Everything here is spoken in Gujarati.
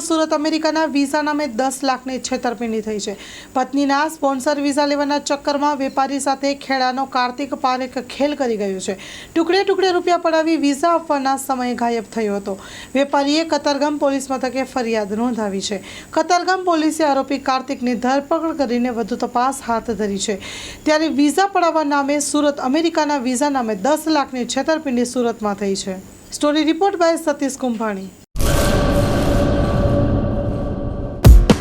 સુરત અમેરિકાના વિઝા નામે દસ લાખની છેતરપિંડી થઈ છે. પત્નીના સ્પોન્સર વિઝા લેવાના ચક્કરમાં વેપારી સાથે ખેડાનો કાર્તિક પારેખ ખેલ કરી ગયો છે. ટુકડે ટુકડે રૂપિયા પડાવી વિઝા આપવાના સમયે ગાયબ થયો હતો. વેપારીએ કતરગામ પોલીસ મથકે ફરિયાદ નોંધાવી છે. કતરગામ પોલીસે આરોપી કાર્તિકની ધરપકડ કરીને વધુ તપાસ હાથ ધરી છે. ત્યારે વિઝા પડાવવા નામે સુરત અમેરિકાના વિઝા નામે દસ લાખની છેતરપિંડી સુરતમાં થઈ છે. Story report by Satish Kumbhani.